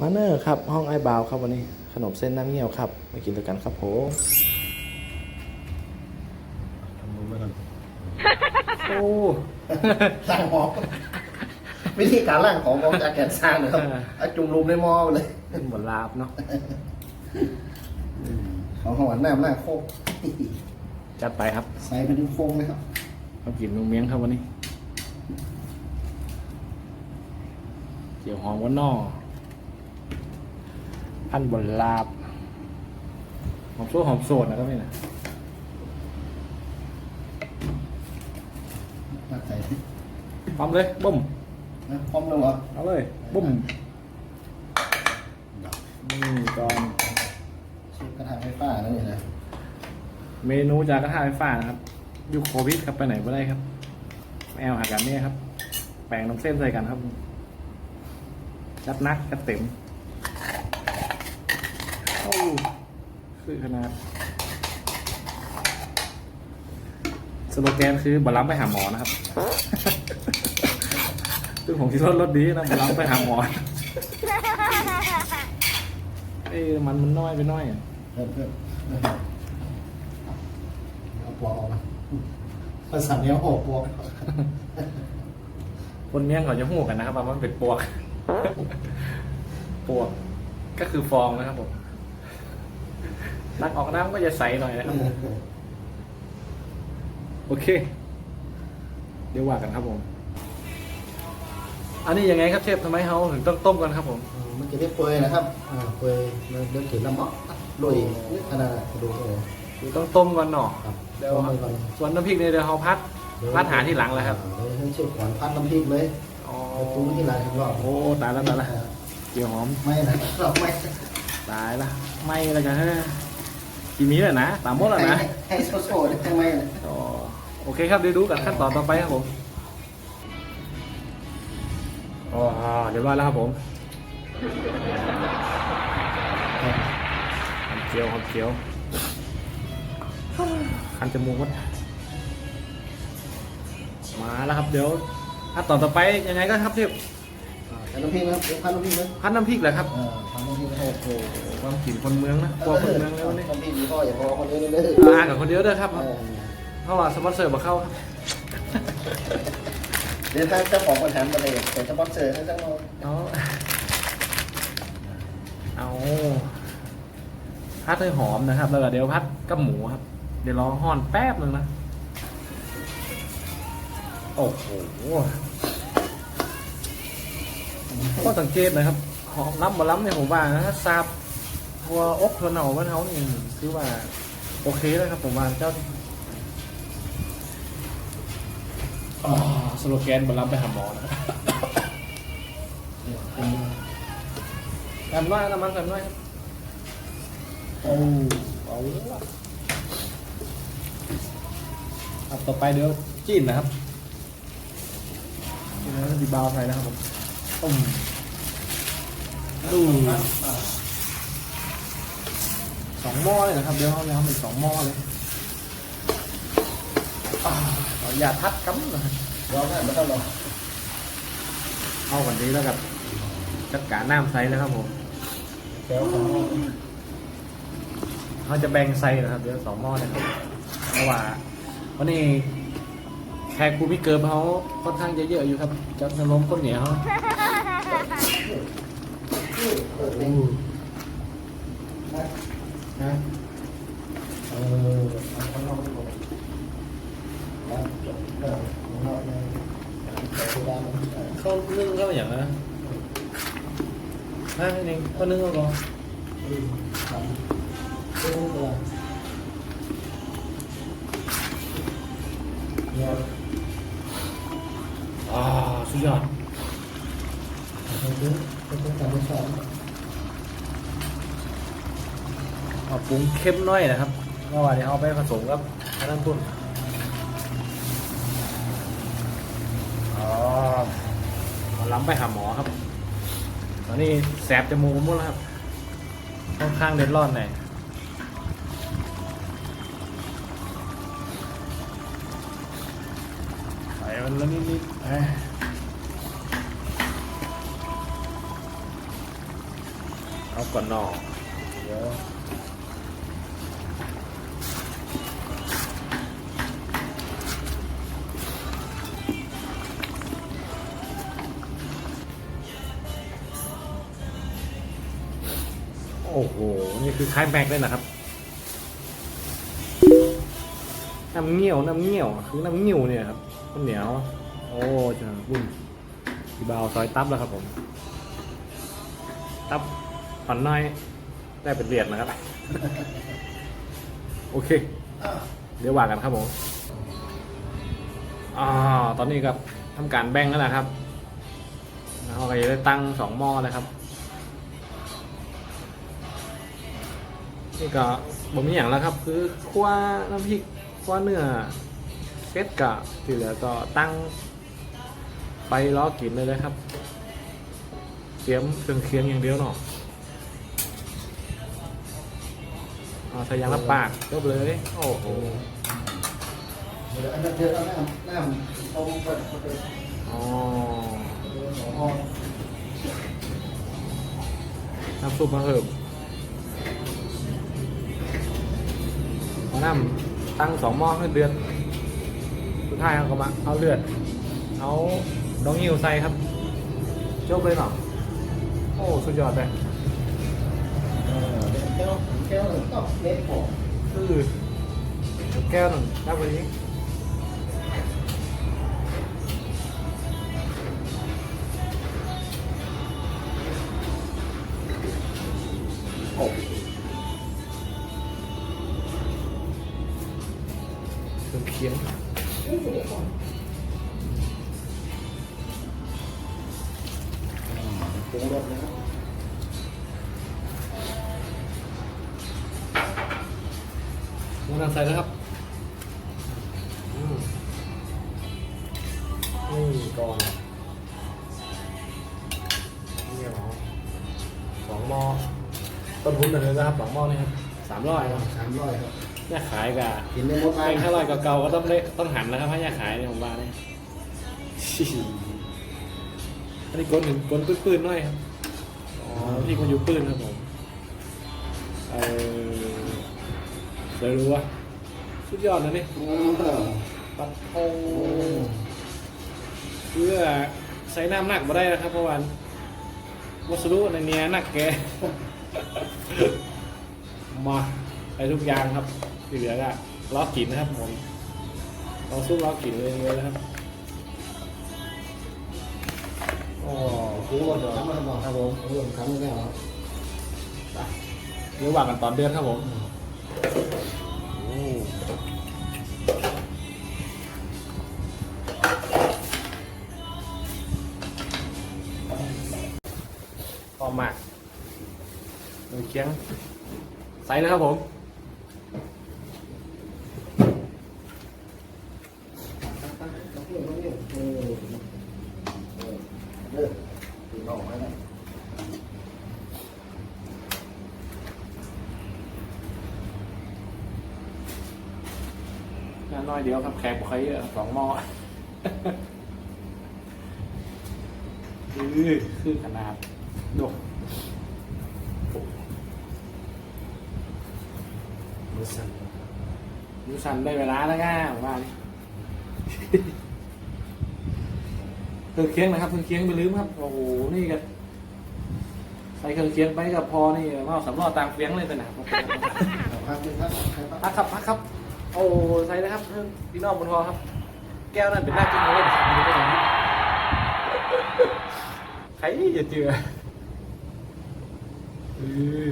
มาเนอร์ครับห้องไอ้บาวครับวันนี้ขนมเส้นน้ำเงี้ยวครับมากินด้วยกันครับผมทำมือไว้ก่อนโอ้ล่างหอมวิธีการล่างของของจากแกนสร้างนะครับเอาจุ่มลุมในหม้อไปเลยเป็นบทลาบเนาะของหวานน้ำหน้าโคกจัดไปครับ ใส่ไปถึงโค้งเลยครับมากินนมเมียงครับวันนี้ เกี่ยวหอมวันนอก พันบทลาบหอมโซ่หอมโสดนะครับนี่นะมาใส่ปั๊มเลยบุ้มนะพร้อมแล้วเหรอเอาเลยบุ้มนี่ก่อนเชฟกระทะไฟฟ้าแล้วนี่นะเมนูจากกระทะไฟฟ้านะครับยุคโควิดครับไปไหนไม่ได้ครับไม่เอาหากันเนี่ยครับ แปลงน้ำเส้นใส่กันครับ จัดนักจัดเต็มโอ้คือขนาด สโลแกนคือบอลลัมไปหาหมอนะครับ ซึ่งผมคิดว่ารถดีนะบอลลัมไปหาหมอเอ้ยมันมันน้อยไปหน้อยอะเพิ่มเพิ่มเอาปลอกออกมาภาษาเนี้ยโอ้ปลอกคนเมี่ยงเขาจะหูกันนะครับว่ามันเป็นปวกปวกก็คือฟองนะครับผม ตักออกน้ำก็จะใสหน่อยนะครับผมโอเค เดี๋ยวว่ากันครับผม อันนี้ยังไงครับเชฟทำไมเขาถึงต้องต้มกันครับผม มันจะได้เปื่อยนะครับอ่าเปื่อยมันเดินถึงน้ำมันลุยนี่ขนาดดูโอ้คือต้องต้มก่อนเนาะครับเดี๋ยวต้มไปก่อน ส่วนน้ำพริกเนี่ยเดี๋ยวเขาพัด พัดหาที่หลังแล้วครับอ่าเลยให้เชฟขวัญพัดน้ำพริกเลยอ๋อไปปรุงที่หลังอีกรอบโอ้ตายแล้วตายแล้วเกี่ยวหอม ไม่นะเราไม่ ตายละไม่แล้วกันฮะ ทีนี้แหละนะตามมดแล้วนะ ให้ให้โซโซ่ได้ทำไมนะอ๋อ โอเคครับเดี๋ยวดูกันขั้นตอนต่อไปครับผม อ๋อ เดี๋ยวรอยแล้วครับผมหอมเจียวหอมเจียวคันจมูกวัดมาแล้วครับ เดี๋ยวขั้นตอนต่อไปยังไงก็ครับเทพอ่าใส่ น้ำพริกนะครับเดี๋ยวพัดน้ำพริกเลยพัดน้ำพริกเหรอครับอ่าพัดน้ำพริกเลยโอ้โหความกลิ่นคนเมืองนะกลัวคนเมืองแล้วนี่น้ำพริกดีพ่ออย่าพอคนนี้เลยอากับคนเดียวเด้อครับเออเพราะว่าสปอนเซอร์มาเข้าครับเดี๋ยวถ้าเจ้าของปัญหามาเลยเดี๋ยวจะบอสเซอร์ให้เจ้าเราเอาเอาพัดให้หอมนะครับ แล้วก็เดี๋ยวพัดกับหมูครับ เดี๋ยวรอห่อนแป๊บหนึ่งนะ โอ้โห ก็สังเกตนะครับหอมล้ำมาล้ำเนี่ยผมว่านะถ้าซาบทัวอกทัวเหนาบ้านเขานี่คือว่า โอเคแล้วครับผมว่าเจ้าอ๋อสโลแกนบอลล้ำไปหาหมอนะครับกันว่าน้ำมันกันว่าครับโอ้เอาละครับต่อไปเดี๋ยวจีนนะครับจีนแล้วดีบาวใส่นะครับผม ต้มดูสองหม้อเลยนะครับ เดี๋ยวเขาจะทำเป็นสองหม้อเลยอ่าเอาอย่าทัดกั๊มนะครับร้องไห้ไม่ต้องรอเอาวันนี้แล้วกับจัดการน้ำใสแล้วครับผมเดี๋ยวของเขาจะแบ่งไซส์นะครับ เดี๋ยวสองหม้อนะครับเพราะว่าวันนี้แขกผู้พิเกิร์เขาค่อนข้างจะเยอะอยู่ครับจะจะล้มก้นเหนียวเขา เปิดเองนะนะเออ เอาข้างนอกดีกว่าแล้วจบเข้างนอกเลยแต่ที่บ้านมันเออเขานึ่งเขาอย่างนะฮะนี่เขานึ่งเขานอืมทำซื้อตัวเนี่ยอ่าสุดยอดเราซื้อเราต้องการไม่ชอบเอาปรุงเข้มน้อยนะครับเพราะว่าเดี๋ยวเอาไปผสมกับอันนั้นตุ่นอ๋อมาล้ำไปหาหมอครับ ตอนนี้แสบจมูกหมดแล้วครับ ค่อนข้างเด็ดร้อนหน่อยใส่มันแล้วนิดๆ ก่อนนอกเดี๋ยวโอ้โห นี่คือคล้ายแม็กเลยนะครับ น้ำเงี้ยว น้ำเงี้ยว คือน้ำเงี้ยวเนี่ยครับข้าวเหนียว โอ้จ้าบุ้มพี่บ่าวซอยตับแล้วครับผม ตับ ผ่อนน้อยได้เป็นเหรียญนะครับ โอเค เดี๋ยวว่ากันครับผมอ่าตอนนี้ก็ทำการแบ่งแล้วนะครับเราก็จะได้ตั้งสองหม้อเลยครับ นี่ก็บ่มีอย่างแล้วครับ คือคั่วน้ำพริกคั่วเนื้อเซ็ตกะที่เหลือก็ตั้งไปล้อกินเลยเลยครับ เตรียมเครื่องเคียงอย่างเดียวเนาะ เอาใส่ยางละปากจบเลย โอ้โหเดี๋ยวอันนั้นเดี๋ยวอาน้ำน้ำต้มก่อนเดี๋ยวอ๋อเดี๋ยองห้องน้ำซุปมาเพิ่มเอาน้ำตั้งสองหม้อให้นเดือดสุดท้ายเอาก็มาเอาเลือด เอาดองยิวใส่ครับ จบเลยเนาะโอ้ สุดยอดเลย แก้วแก้วหนึ่งต้องเล็กพอคือแก้วหนึ่งรับไปนี้ มูนำใส่แล้วครับอืมนี่ก่อนนี่เหรอสองหม้อต้นทุนเลยนะครับสองหม้อนี่ครับสามร้อยครับสามร้อยครับเนี่ยขายกับกินได้หมดไหมเป็นเท่าไรกับเก่าก็ต้องเละต้องหันนะครับถ้าอยากขายเนี่ยผมว่าเนี่ยอันนี้กลนหนึ่งกลนปื้นๆหน่อยครับอ๋อพี่มันอยู่ปื้นครับผมเออ เลยรู้ว่าสุดยอดนะนี่อืมปัดโอเพื่อใส่น้ำหนักมาได้นะครับเพราะว่าวัสดุในเนี้ยหนักแก มาใส่ทุกอย่างครับที่เหลือก็ล้อกินนะครับผมเราสู้ล้อกินเลยเลยนะครับอ๋อปรุงรสเดี๋ยวทำมาทำมาครับผมปรุงรสครั้งแรกครับเดี๋ยวว่ากันตอนเดือนครับผมโอ้ พอมากหนึ่งเคียงใส่นะครับผม ต้องเปรี้ยวต้องเปรี้ยวเออเออเออกินออกไหมนะ งา นน้อยเดียวครับแขกบ่ค่อยเยอะครับสองหม้อคือคือขนาดดกมือสั่นยูสันได้เวลาแล้วง่าผมว่านี่เครื่องเคียงนะครับเครื่องเคียงไม่ลืมครับ โอ้โห นี่กันใส่เครื่องเคียงไปกับพอนี่ว่าสำรอตามเฟียงเลยเป็นนะครับเอาพักเป็นพักใครพักพักครับพักครับ โอ้ใส่นะครับเพิ่มพี่น้องบนทอครับ แก้วนั่นเป็นหน้าจิ้งเลยนะครับมันก็อย่างนี้ใครอย่าเจือเออ